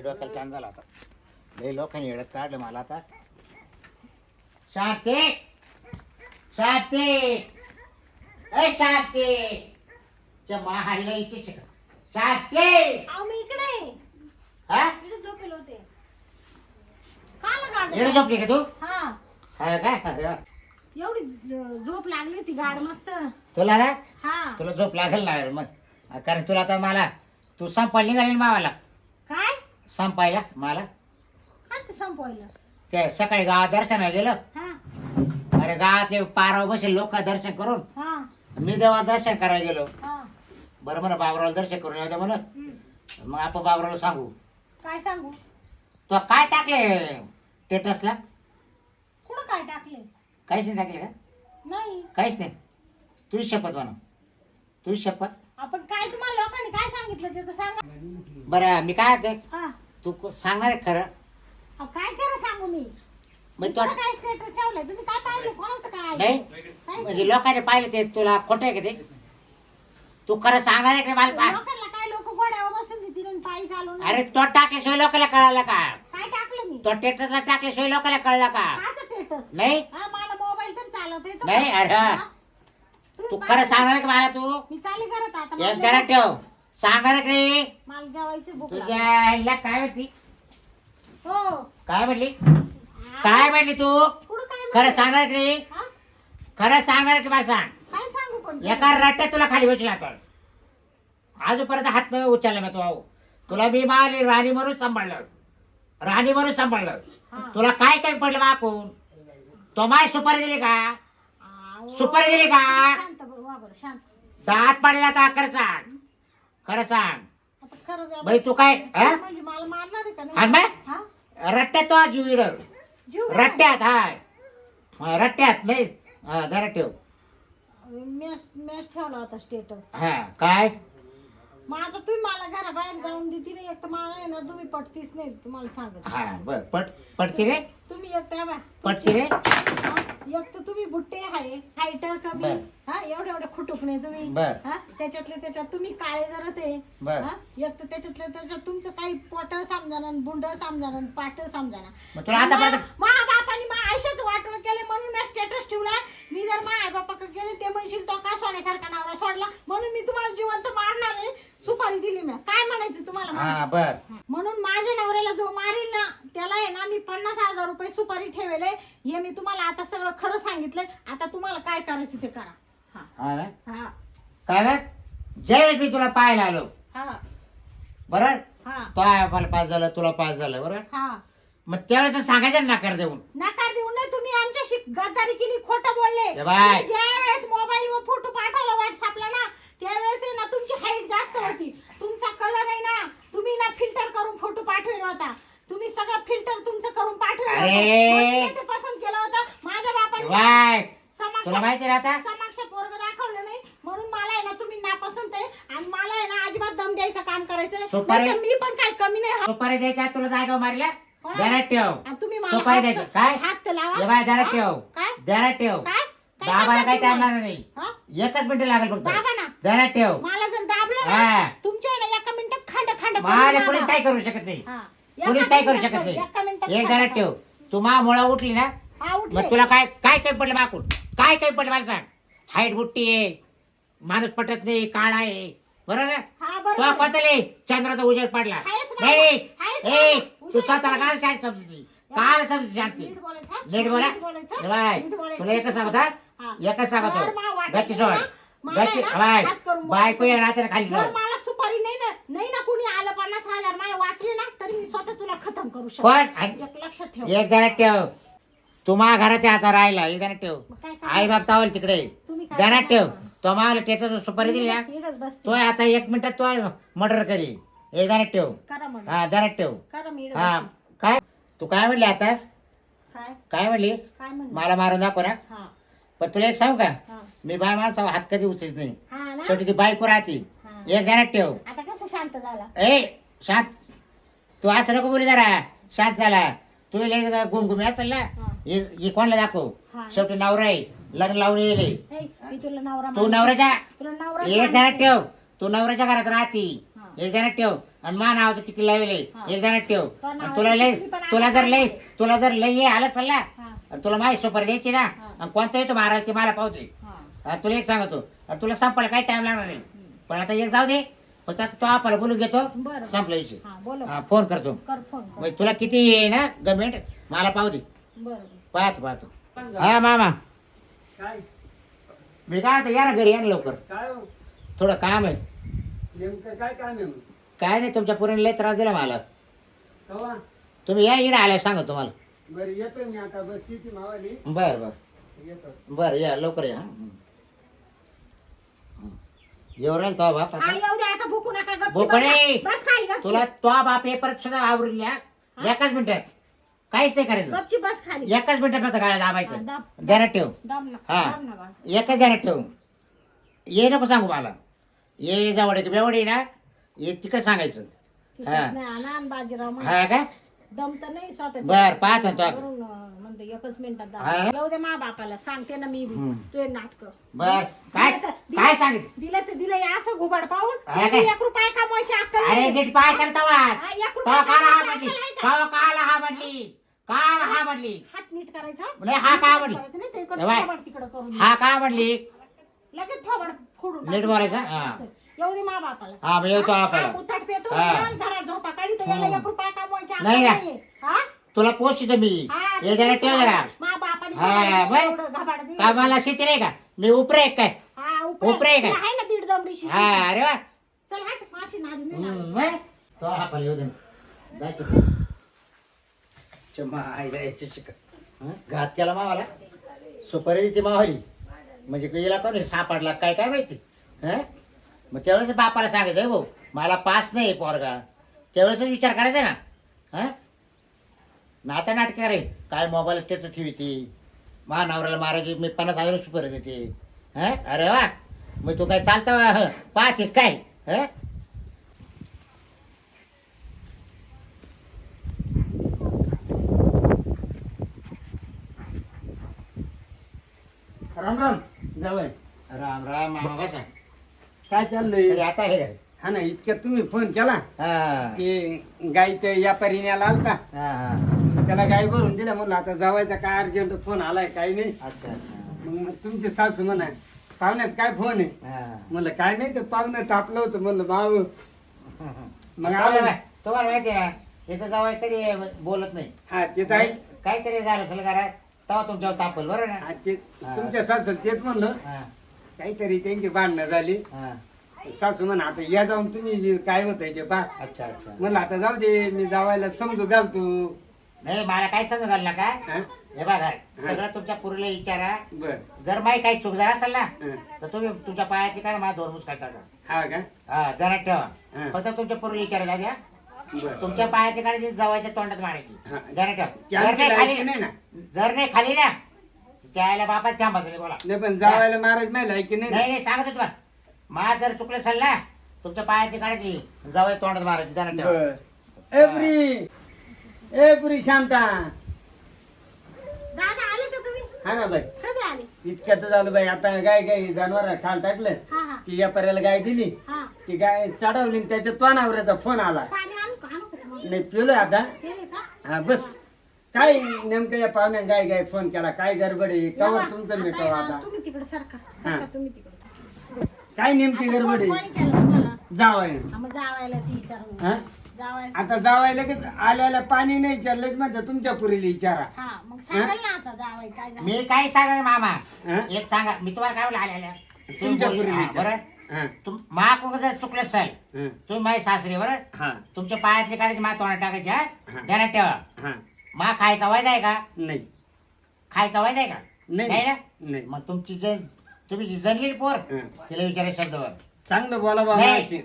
डोक्याला ताण झाला आता. लय लोकांनी येडत काढलं मला आता. शांती शांती ए शांती च्या महाडला इथे शिक शांती अहो मी इकडे आहे. हा? इकडे झोपेल होते. का येडे झोपली का तू? हा. हा काय एवढी झ- झोप लागली होती गाड मस्त. तुला ना? हा. तुला झोप लागेल ना मग. कारण तुला आता मला तू संपायला निघाली ना मावाला. काय? संपायला मला? काच संपवायला. ते सकाळी गावात दर्शनाला गेलो. हा. अरे गावातले पाराव बसेल लोक दर्शन करून. हा. मी देवा दर्शन करायला गेलो. हा. बरं म्हणा बाबरावला दर्शन करून येऊ दे म्हणून हम्म. मग आपण बाबरावला सांगू. काय सांगू? तो काय टाकले स्टेटसला कुठं काय टाकले काहीच नाही टाकले का? नाही. काहीच नाही. तुझी शपथ म्हणा. तुझी शपथ. आपण काय तुम्हाला लोकांनी काय सांगितलं ते तर सांगा. बरं मी काय ते हा. तू को- सांगणार आहे खरं? अहो, काय करा सांगू मी? मग तो तुमचं काय स्टेटस ठेवलंय? तुम्ही काय पाहिलं? कोणाचं काय नाही. काय म्हणजे लोकांनी पाहिलं ते तुला खोटं आहे का ते? तू खरं सांगणार आहे का मला सांग? लोकांना काय लोक गोड्यावर बसून देतील आणि पायी चालून? अरे तो टाकल्याशिवाय लोकांना कळालं का? काय टाकलं मी? तो स्टेटसला टाकल्याशिवाय लोकांना कळलं का? स्टेटस नाही. हा मला मोबाईल तर चालवता येतो नाही? अरे. हा? तू? खरं सांगणार आहे का मला तू? मी चालली घरात आता एक मला जरा ठेव. का रे? मला जेवायचं भूक लागली. तुझ्या आईला काय म्हणती? हो. काय म्हणली? काय म्हणली तू? काय खरं म्हणते? सांगणार का रे. हा? खरं सांगणार की मला सांग. काय सांगू पण एका रट्ट्यात तुला खाली बसला तर आजपर्यंत हात न उचलला मी तो तुला मी मारली राणी म्हणून सांभाळलं. राणी म्हणून सांभाळलं. हा. तुला काय काय पडलं माकून तो माय सुपारी दिली का? आहो. सुपारी दिली का? शांत बघ, वा बरं, शांत. दात पडला तर खरं सांग खरं सांग आता खरं जा बाई तू काय हा? म्हणजे मला मारणार आहे का आणि नाही मग? हा? रट्ट्यात तो जीव इड जीव घ्या. रट्ट्यात हाय हा, रट्ट्यात नाही हा, जरा ठेव मेस मेस ठेवला होता स्टेटस हा काय मग आता तुम्ही मला घराबाहेर जाऊन देते नाही एक तर मला आहे ना तुम्ही पटतीच नाही तुम्हाला सांगत हा बर पट पटती रे तुम्ही एक त्या बा पटती रे हा? एक तर तुम्ही बुट्टे आहे हाईट कमी बर. हा एवढे एवढे खुटूक नाही तुम्ही बर. हा त्याच्यातले त्याच्यात तुम्ही काळे जरा ते बर. हा? एक तर त्याच्यातले त्याच्यात तुमचं काही पोट समजाना बुंड समजाना पाट समजाना मग तुला आतापर्यंत- मा बापानी मा आयुष्याचं वाटवं केले म्हणून मी स्टेटस ठेवला मी जर मा आई बापाकडे गेले ते म्हणशील तो का सोन्यासारखा नवरा सोडला? म्हणून मी तुम्हाला जिवंत मारणार आहे. सुपारी दिली मी. काय म्हणायचं तुम्हाला? हा बर. म्हणून माझ्या नवऱ्याला जो मारील ना त्याला आहे ना मी पन्नास हजार रुपये सुपारी ठेवले हे मी तुम्हाला आता सगळं खरं सांगितलंय. आता तुम्हाला काय करायचं ते करा. हा. हा ना? हा. काय ज्यावेळेस मी तुला पाहायला आलो. हा. बरं? हा. तो मला पास झालं तुला पास झालं बरं? हा. मग त्यावेळेस सांगायचं ना नकार देऊन. नकार देऊन नाही तुम्ही आमच्याशी गद्दारी केली खोटं बोलले. ए बाय. तुम्ही ज्या वेळेस मोबाईल वर फोटो पाठवला व्हॉट्सअपला ना त्यावेळेस आहे ना तुमची हाईट जास्त होती. तुमचा कलर आहे ना तुम्ही ना फिल्टर करून फोटो पाठवला होता. तुम्ही सगळं फिल्टर तुमचं करून पाठवलं होतं. अरे. मी ते पसंत केलं होतं. माझ्या बापाने बाय. समक्ष तुला माहिती ना आता? समक्ष पोरग दाखवलं नाही. म्हणून मला आहे ना तुम्ही नापसंत आहे. आणि मला आहे ना अजिबात दम द्यायचं काम करायचं सुपारी- नाही मी पण काय कमी नाही. द्यायच्या तुला जागा मारल्या? जरा ठेव. आणि तुम्ही मला सुपारी हात- द्यायची. काय? हात लावा. बाय जरा हा? ठेव. काय? जरा ठेव. काय? काय काही तुम्ही? लागणार नाही. हा? एकच मिनिट लागेल फक्त. दाबा ना. जरा ठेव. मला जर दाबलं हा. ना तुमच्या आहे ना एका मिनिटात खंड खंड करून मला. कोणीच काही करू शकत नाही. हा. कोणीच काही करू शकत नाही. एक जरा. ठेव. तू मुळा उठली ना मग तुला काय काय काही पडलं माकून काय काही पडलं मला सांग? हाईट बुट्टी आहे. माणूस पटत नाही काळा आहे. बरोबर हा तो बरोबर कोणतले चंद्राचा उजेड पडला. नाही ए ना. तू उजेड स्वतःला पडला. काय शांत समजती काल समजती शांती नीट बोलायचं, हा? नीट बोला बोलायचं, बाय नीट बोलायचं. तुला एकच सांगत हा. एकच सांगतो सर, मला वाटायचं गच्ची सोड ना, मला गच्ची ना बाय हात करून बायको बोलायचं. या रात्री खाली जर सोड मला सुपारी नाही ना नाही ना कुणी आलं पन्नास हजार माझे वाचले ना तरी मी स्वतः तुला खतम करू पण शकतो आणि- एक लक्षात ठेव एक जरा ठेव तुम्हा घरात आहे आता राहिला एक जरा ठेव मग काय करणार? आई बाप तावल तिकडे तुम्ही काय जरा करणार? तो मला टेटर सुपारी दिली ना इकडंच बसते. तो आता एक मिनिटात तो मर्डर करी एक जरा ठेव. करा मग. हा जरा ठेव. करा मी इकडं हा बसते. काय? तू काय म्हणली आता? काय? काय म्हणली? काय म्हणलं? मला मारून दाखव ना. हा. पण तुला एक सांगू का? हा. मी बाय माणसावर हात कधी उचलत नाही. हा ना? शेवटी ती बायको राहते. हा. एक जरा ठेव. आता कसं शांत झाला? ए शांत. तू असं नको बोली जरा. शांत झाला. तू लय गुमगुमी असेल ना? हा. हे हे कोणाला दाखव? हा. शेवटी नवरा आहे. लग्न लावून येले हे, मी तुला नवरा तू मानते. नवऱ्याच्या तुला नवरा एक मानते. ठेव. तू नवऱ्याच्या घरात राहती. हा. एक जरा ठेव. आणि मा नावाचं तिकीट लावले. हा. एक जण ठेव. आणि तुला लय पण तुला जर लय तुला जर लय हे आलं सल्ला हा, आणि तुला माहिती सुपर द्यायची ना हा. आणि कोणता येतो महाराज ते मला पावते हा. हा, तुला एक सांगतो. आणि तुला संपायला काही टाइम लागणार नाही. पण आता एक जाऊ दे. फक्त आता तो आपल्याला बोलून घेतो. बरं. संपला विषय. हा बोलो हा, फोन करतो. कर फोन कर. मग तुला किती आहे ना गमेंट मला पाहू दे. बरं. पाहतो पाहतो. हा मामा. काय? मी काय आता या ना घरी या ना लवकर. काय हो? थोडं काम आहे. नेमकं काय काम आहे मग? काय नाही तुमच्या पुरीने लय त्रास दिला मला. कवा? तुम्ही या इकडे आल्या सांगा तुम्हाला. बरं येतो मी आता. बस येते मावाली. बर बर. येतो. बर या लवकर या हं. हं. राहील तो बाप आता? येऊ दे आता भुकू नका गपची भुकू बसा. नाही. बस खाली गपची तुला तो बाप हे परत सुद्धा आवरून या एकाच मिनिटात. काहीच नाही करायचं गपची बस खाली एकाच मिनिटात फक्त गाड्या हा, दाबायचं दाब. ध्यानात ठेव दाब ना हा. दाब ना बा. एकच ध्यानात ठेव ये नको सांगू मला ये जवळ आहे बेवड ना ये तिकडे सांगायचं किशोर नाही आला आणि बाजीराव म्हणा. हा का दम तर नाही स्वतःच्या बर पाहतो तो वरून, अं, म्हणतो एकच मिनिटात दाब. येऊ दे मा बापाला सांगते ना मी बी. हम्म. तू नाटक बस काय काय सांगितलं दिलं तर दिलं हे असं घुबाड पाहून हा काय? एक रुपया कमवायची अक्कल अरे नाही. नीट पाय चढता हा, एक रुपया तो काला हा कमवायची म्हटली अक्कल आहे का? तो काला हा म्हटली हा म्हटली हात नीट करायचा नाही, हा काय म्हणली? करायचं नाही, ते इकडचं ए बाय. थोबाड तिकडं करून हा का म्हटली लगेच थोबाड फोडून नीट टाकायचं. बोलायचं, हा. असं. येऊ दे मा बापाला हा मग येतो आपल्याला हा, उताट पेतो हा. ना, घरात झोपा काढी तर याला हम्म. एक रुपया कमवायची अक्कल नाही ना. नाहीये. हा? तुला पोचतो मी हा, हे जरा ठेव जरा मा बापाने हा, घबाड बाय. दिलं, एवढं घबाड दिलं. का मला शेती नाही का मी उपरे आहे काय हा, उपरे. काय? आहे ना दीड दमडी शिशी. हा अरे वा चल हट माशी नादी नाही हम्म, लावायची. मग? तो आपल्याला येऊ दे ना. जाय की. चम्मा आईला याची शिक घात केला मावाला? सुपारी ती मावाली. म्हणजे गेला कोण सापडला काय काय माहिती? हं? मग त्यावेळेस बापाला सांगायचं आहे भाऊ मला पास नाही पोरगा. त्यावेळेस विचार करायचा ना. हा? नाता नाटक रे. काय मोबाईल टेट ठेवती? महानवऱ्याला मारायची मी पन्नास हजार सुपारी देते. हं? अरे वा. मग तू काय चालता? पाहते काय? हं? राम राम जावय राम राम मामा बसा. काय चाललंय? तरी आता हे. हा ना इतक्यात तुम्ही फोन केला हा. की गाईच्या व्यापारी न्यायला आलता हा हा. त्याला गाय भरून दिल्या म्हणलं आता जावायचा काय अर्जंट फोन आलाय काही नाही. अच्छा अच्छा. मग तुमचे सासू म्हणा पाहुण्यात काय फोन आहे? हा. म्हणलं काय नाही ते पाहुणं तापलं होतं म्हणलं माव मग तुम्हाला आलं मा- तुम्हाला माहिती आहे ना इथं जावं कधी बोलत नाही. हा ते तर आहेच. काहीतरी झालं असेल घरात तेव्हा तुमच्यावर तापल ना ते तुमच्या सासू तेच म्हणलं. हा, काहीतरी त्यांची भांडणं झाली. हा. सासू म्हणा आता या जाऊन तुम्ही काय होत ते पा अच्छा अच्छा. म्हणलं आता जाऊ दे मी जावायला समजू घालतो. नाही मला काय समजून घाल नका. हा? हे बघा सगळं तुमच्या पुरीला विचारा. बर. जर माही काही चूक झाला असेल ना हा. तर तुम्ही तुमच्या पायाची काय माझा दोन मुस टाका हा का? हा जरा ठेवा. हा. फक्त तुमच्या पुरीला विचारायला द्या. बर तुमच्या पायाची काढायची जवळच्या तोंडात मारायची. जरा ठेवा की जर आमची नाही लायकी खाली नाही ना? जर नाही खाली ना त्याला बाबा थांबाच नाही बोला. नाही पण जावायला महाराज नाही की नाही नाही नाही सांगतो तुम्हाला. मा जर चुकलं असेल ना तुमच्या पायाची काढायची जवळ तोंडात मारायची जरा ठेवा. बर. एप्री एप्री शांता. दादा आले का तुम्ही? हा ना बाई. कधी आले? इतक्यात झालं बाई. आता गाय गाय जनावर खाल टाकलं. हा हा. ती व्यापाऱ्याला गाय दिली. हा. ती गाय चढवली आणि त्याच्या तोनावऱ्याचा फोन आला. पाणी आणू का आणू का तुम्हाला? नाही पिलोय आता. हा बस. काय नेमकं या पाहुण्या गाय गाय फोन केला? काय गडबड? आहे कवर. तुमचं आता मिटव आता. तुम्ही तिकडे सरका. हा. सरका तुम्ही तिकडे. काय नेमकी गडबड? कोण- आहे केलं तुम्हाला? जावाय मग जावायलाच विचारू हा? जावायला आता जावाय लगेच आल्याला पाणी नाही विचारलंच म्हणजे तुमच्या पुरीला विचारा. हा मग सांगाल ना आता जावाय काय झालं. मी काय सांगणार मामा? हा? एक सांगा मी तुम्हाला काय बोला आल्या तुमच्या पुरीला विचारा. हा, मा कोण जर चुकलं हा, तुम्ही माझी सासरी बरं हा, तुमच्या पायातली काढायची मा तोंडात टाकायची हा? हा. ध्यानात ठेवा. हा. मा खायचा वायदा आहे का? नाही. खायचा वायदा आहे का? नाही. नाही ना? नाही. मग तुमची जे तुम्ही जी पोर हा. तिला विचारा शब्दवर. चांगलं बोला बाबा नाही. अशी.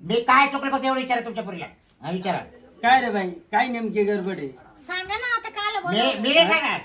मी काय चुकलं फक्त एवढं विचारा तुमच्या पुरीला. हा विचारा. काय रे बाई? काय नेमकी गडबड आहे? सांगा ना आता काल मी मी नाही सांगणार.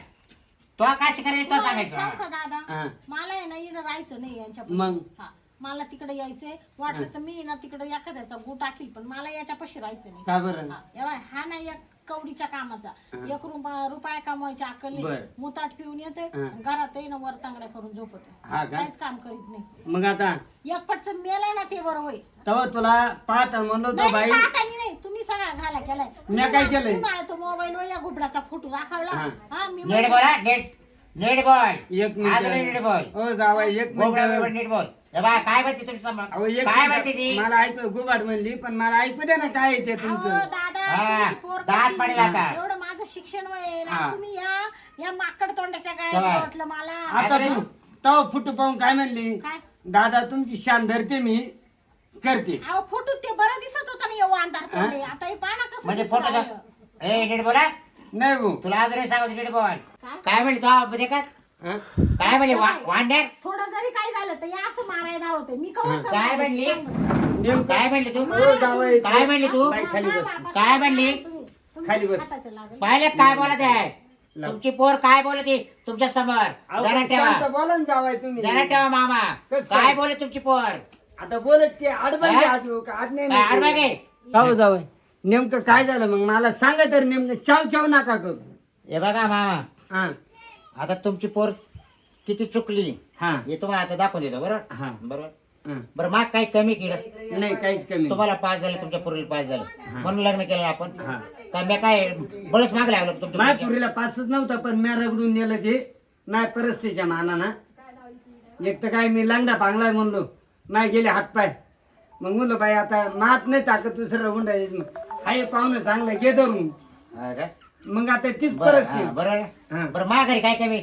तो काय शिकायला तो सांगायचं सांग का हा. दादा. हा. मला आहे ना इकडं राहायचं नाही यांच्या मग? हा. मला तिकडे यायचंय. वाटलं तर मी ना तिकडे एखाद्याचा गु टाकील पण मला याच्या पशी राहायचं नाही. का बरं? हा, हा नाही एक कवडीच्या कामाचा. एक रुपया रुपया कमवायच्या अक्कल बर. मुताट पिऊन येतोय हा. घरात ना वर तांगड्या करून झोपतोय. हा का? काहीच काम करीत नाही. मग आता? एक पटच मेलाय ना ते बरोबर तेव्हा तुला पाहता म्हणलो तो नाही बाई. नाही, पाहतानी नाही. तुम्ही सगळा घाला केलाय. मी काय केलंय? तुम्हाला तो मोबाईल वर या गुबडाचा फोटो दाखवला. हा. हा मी नीट बोल नीट. नीट बोल एक आज नीट मिनिट बोल हो जावाई एक बोबडा मिनिट. बोबडा नीट बोल हे बा काय माहिती तुमचं समोर? अहो एक काय माहिती ती? मिनिट मला ऐकू गुबाड म्हणली पण मला ऐकू दे ना काय आहे ते अहो, तुमचं? दादा हा, तुमची पोर दात कशी? पडेल आता. एवढं माझं शिक्षण वय. हा. तुम्ही या या माकड तोंडाच्या तेव्हा. गायला वाटलं मला. आता तू तेव्हा फुटू पाहून काय म्हणली? काय? दादा तुमची शान धरते मी करते. अहो फोटो ते बरं दिसत होतं ना एवढं अंधार तोंडे. आता हे कसं म्हणजे दिसू फोटो राहिलं. ए नीट बोला नाही भाऊ. तुला अजूनही सांगतो नीट बोल काय? म्हणली तू म्हणजे काय हं? काय म्हणली? वा- वांड्यार? थोडं जरी काय झालं तर या असं मारायला होते मी काय म्हणली? नेमकं काय म्हणली तू? हो जावई काय म्हणली तू? बाई खाली बस. काय म्हणली? खाली बस. पाहिले काय बोलत आहे? तुमची पोर काय बोलत? तुमच्यासमोर. अहो, जरा ठेवा. शांत बोला ना जावाई तुम्ही. जरा ठेवा मामा. कसं काय काय? बोलत तुमची पोर? आता बोलत ते आडबाई हा? आज का आज नाही काय आडवा नाही. गे जावई नेमकं काय झालं मग? मला सांगा तर नेमकं चाव चाव नका करू. हे बघा मामा. हा. आता तुमची पोर किती चुकली? हा. हे तुम्हाला आता दाखवून देतो बरोबर हा. बरोबर? हा. बरं माग काही कमी केलं नाही काहीच कमी. नाही. तुम्हाला पास झालं तुमच्या पूर्वीला पास झालं. म्हणून लग्न केलं ना आपण. हा. काय मी काय बळच माग लागलो तुमच्या माय पोरीच्या? पुरीला पासच नव्हता पण मी रगडून नेलं ते. नाही परिस्थितीच्या मानानं. एक तर काय मी लंगडा पांगला म्हणलो. नाही गेले हातपाय मग म्हणलो बाई आता मात नाही टाकत दुसरं हुंडा हाय पाहुणं चांगलं घे धरून. हा का? मग आता तीच बरं हा, परिस्थिती बरोबर हा. बरं मा घरी काय कमी?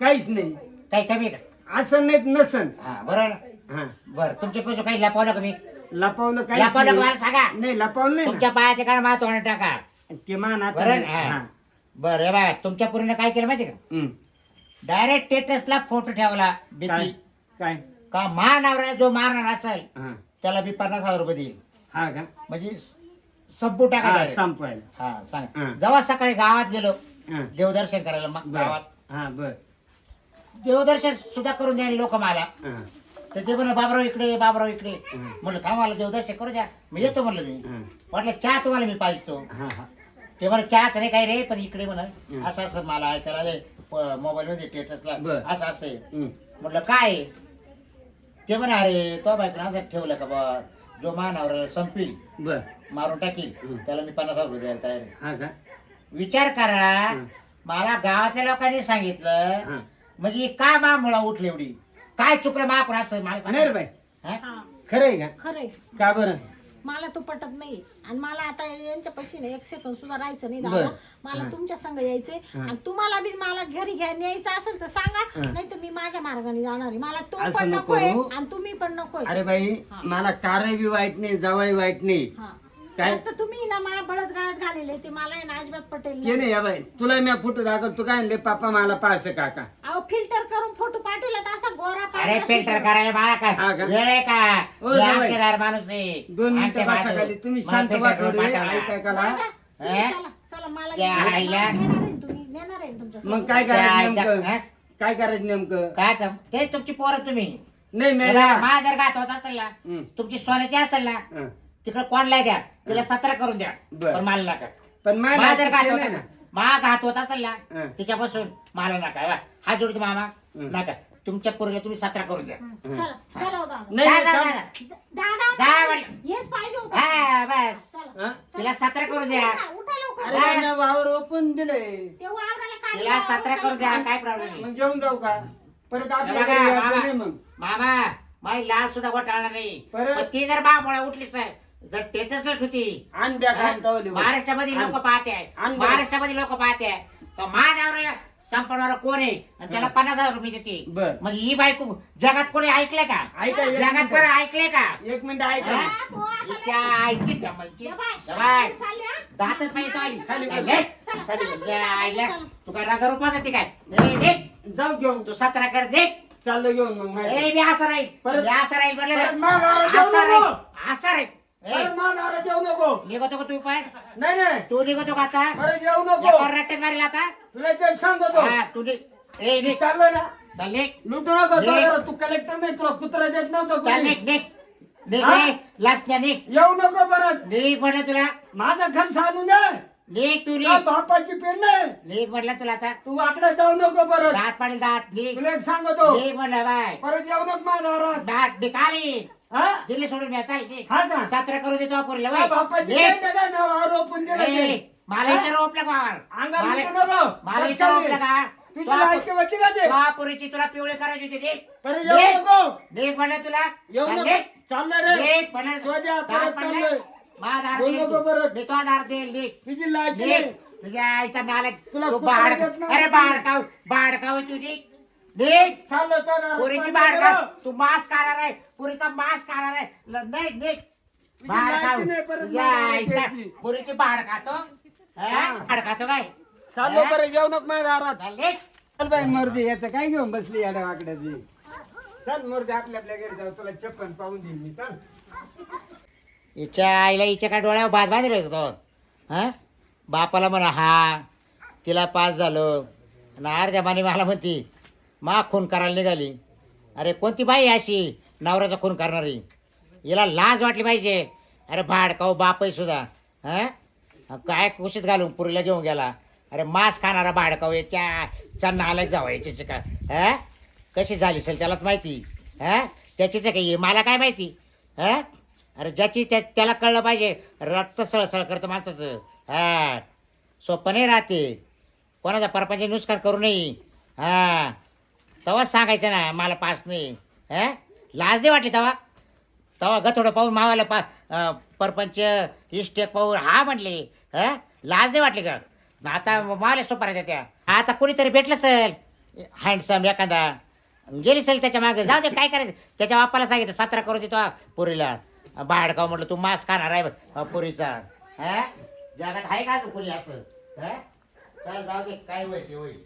काहीच नाही. काही कमी आहे का? असं नाही नसन. हा बरोबर हा. बरं तुमच्या पासून काही लपवलं का मी? लपवलं काहीच लपवलं का मला नाही सांगा? नाही लपवलं नाही तुमच्या पायाच्या काळ मात होणं टाका. ते मान आता बरं नाही. हा. हा. बरं हे बघा तुमच्या पूर्ण काय केलं माहिती का? हम्म. डायरेक्ट स्टेटसला फोटो ठेवला काय बीपी. काय? का महानवऱ्याला जो मारणार असेल हा. त्याला बी पन्नास हजार रुपये देईल. हा का? म्हणजे संपू टाका हा direct. संपवायला हा हा. सांग जेव्हा सकाळी गावात गेलो हा. देवदर्शन करायला मा- बर. गावात. हा बर. देवदर्शन सुद्धा करून द्यायला लोक मला. हा. तर ते म्हणलं बाबराव इकडे बाबराव इकडे म्हणलं थांब मला देवदर्शन करू द्या. मी येतो म्हणलं मी. हा. म्हटलं चहा तुम्हाला मी पाहिजे तो. हा हा. ते म्हणलं चहाच नाही काय रे पण इकडे म्हणा असं असं मला ऐकायला आलंय मोबाईल मध्ये स्टेटसला बर. असं असं आहे. हम्म. म्हटलं काय आहे? ते म्हणे अरे तो बायको असं ठेवलं का बा? जो मानावर संपील. बर. मारून टाकील त्याला मी पन्नास हजार रुपये द्यायला तयार आहे. हा का? विचार करा. मला गावातल्या लोकांनी सांगितलं हा. म्हणजे ही का मामुळा उठली एवढी? काय चुकलं महापुर असं मला सांगा. नाही रे बाई. हा? हा. खरंय का? खरंय. का बरं? मला तो पटत नाही आणि मला आता यांच्या पशीने एक सेकंद सुद्धा राहायचं नाही बरं. मला तुमच्या संग यायचंय. आणि तुम्हाला बी मला घरी घ्या न्यायचं असेल तर सांगा. नाही तर मी माझ्या मार्गाने जाणार आहे. मला तो असं पण नको नकोय करू. आणि तुम्ही पण नकोय. अरे बाई मला कारही बी वाईट नाही जवाई वाईट नाही. हा. काय? फक्त तुम्ही ना मला बळच गळ्यात घालेले ते मला आहे ना अजिबात पटेल ते नाही. नाही या बाई तुला मी फोटो दाखव तू काय म्हणले पापा मला पास काका अहो फिल्टर करून फोटो पाठवला तर असा गोरा अरे फिल्टर. करायला मला हा काय का? वेळ आहे का ओ, मी जावई. अंगठेदार माणूस आहे दोन मिनिटं अंगठे बसा बाजू. खाली तुम्ही मला शांत filter व्हा करून थोडे पाठवला. ऐका का दादा, तुम्ही हे? चला चला मला त्या घेऊन- आईला- नेणार आहे ना तुम्ही नेणार आहे ना तुमच्या मग. काय करायचं नेमकं? काय करायचं नेमकं काय ते तुमची पोरं तुम्ही नाही हे माझा जर घात होत असेल ना. तुमची सोन्याची असेल ना हं. तिकडे कोणला द्या? तिला सतरा करून द्या. बरं. पण मला नका. पण माझा माझ्या जर होत नाही ना. असेल मा घात होत असेल ना हं. तिच्यापासून मला नका वा. हा जोडतो मामा. नका. तुमच्या पोरीला तुम्ही सतरा करून द्या. चला चला हो दादा. नाही जा, जा, थांब. जा, जा. दादा जा म्हटलं. हेच पाहिजे होतं. हा बस. चला हं? तिला सतरा करून द्या. उठा, उठा लवकर. वावर ओपन दिलंय. काढलं, तिला सतरा करून द्या चालू. काय प्रॉब्लेम नाही. मग घेऊन जाऊ का? परत आपल्या घरी यायचं मग. मामा माझी लाल सुद्धा घोटाळणार नाही. परत? पण ती जर बामुळा उठलीच आहे, जर टेटसलाच होती आण द्या हा? खान तवली वर. महाराष्ट्रामध्ये. लोक पाहते आहे आण बरं. महाराष्ट्रामध्ये लोक पाहते आहे महानवरा संपवणारा कोण आहे आणि त्याला पन्नास हजार रुपये देते बर. म्हणजे ही बायको जगात कोणी ऐकलंय का ऐका, एक जगात मिनिट. कोणी ऐकलंय का एक मिनिट ऐका हा? हिच्या आईची हा? दातच पाहिजे तो आली खाली काय बस. ले? चला, खाली चला, बस. तुम्ही या दादा, आईला चला. तू काय रागा होती. जाऊ घेऊन तू सतरा कर दे चाललो घेऊन मग. ए मी असं राहील परत- मी असं राहील परत असं नको. राहील असं राहील जाऊ नको. निघतो का तू पण? नाही नाही. तू निघतो का आता? या नको. रट्ट्यात मारेल आता. तुला ते सांगतो. हा तू निघ. ए निघ. चाललो ना. चल निघ. लुटू नको नाही. तो तू कलेक्टर नाही तुला कुत्रा देत नव्हतं चल कोणी. निघ निघ. निघ हा? निघ. लासण्या निघ. येऊ नको परत. निघ म्हटलं तुला. माझं घर सांगून दे. निघ तू निघ. बापाची पेन नाही. निघ म्हटलं तुला आता. तू वाकडे जाऊ नको परत. दात पडेल दात. निघ. तुला एक सांगतो. निघ म्हणलं बाय. परत येऊ नको माझ्या दारात दात निघाली हा दिल्ली सोडून घ्या चाल. हा सत्र करू देतो पुरीला बापाची आरोपून दिलं ते? मला हा? अंगाला. मला तुझी तुला लायकी होती का ते तुला पुरीची तुला पिवळे करायची होती येऊ. नको निघ म्हणलं तुला येऊ चाल, नको निघ. चाललं रे निघ म्हणलं. सोद्या, दात परत पडलंय. चाललंय. मला दार बोलू देईल नको तू. परत. मी तो दार देईल निघ तुझी लायकी निघ. नाही तुझ्या आईचा नालक तुला तू कुत्रा बाड देत नाही. अरे बाडकाव बाडकाव तू निघ चाललो तो दारात. पुरीची बाडकाव नको. तू मास्क खाणार आहे पुरीचा मास्क खाणार आहे ल- निघ बाड लायकी खाऊ. नाही परत मला आईचा ऐकायची. पुरीची बाड खातो. हा? खातो काय? चाललो हा? येऊ नको माझ्या दारात. चल चल बाई मर्दी याचं काय घेऊन बसली याड्या वाकड्याची चल मर्दी आपल्या आपल्या घरी जाऊ. तुला चप्पन पाहून देईल मी. चल. हिच्या आईला हिच्या काय डोळ्यावर बाज बांधले होतो हा? बापाला म्हणा हा तिला पास झालो. आणि अर्ध्या माने मला म्हणती मा खून करायला निघाली. अरे कोणती बाई अशी? नवऱ्याचा खून करणारी. हिला लाज वाटली पाहिजे. अरे भाडकाऊ बाप आहे सुद्धा. हा? काय कुशीत घालून पुरीला घेऊन गेला. अरे मांस खाणारा भाडकाऊ याच्या चांना आलाय जावं याच्याची का? हा? कशी झाली असेल त्यालाच माहिती. हां? त्याचीच आहे मला काय माहिती? हां? अरे ज्याची त्या त्याला कळलं पाहिजे. रक्त सळसळ करतं माणसाचं. हां? सोपं नाही राहते. कोणाचा परपंच नुकसान करू नये. हां? तेव्हाच सांगायचं ना मला पास नाही. हा? लाज नाही वाटली तेव्हा तेव्हा गथोडं थोडं पाहून मावाला पा परपंच इष्टेक पाहून हा म्हणले. हा? लाज नाही वाटली का आता मावाला सोपारायच्या त्या. आता कोणीतरी भेटलं असेल. हँडसम एखादा. गेली असेल त्याच्यामागे. जाऊ दे काय करायचं? त्याच्या बापाला सांगितलं सतरा करू देतो पुरीला. बाडगाव म्हटलं तू मास्क खाणार आहे पुरीचा. हा? जगात आहे का कोणी असं? हा? चल जाऊ दे काय होईल ते होईल.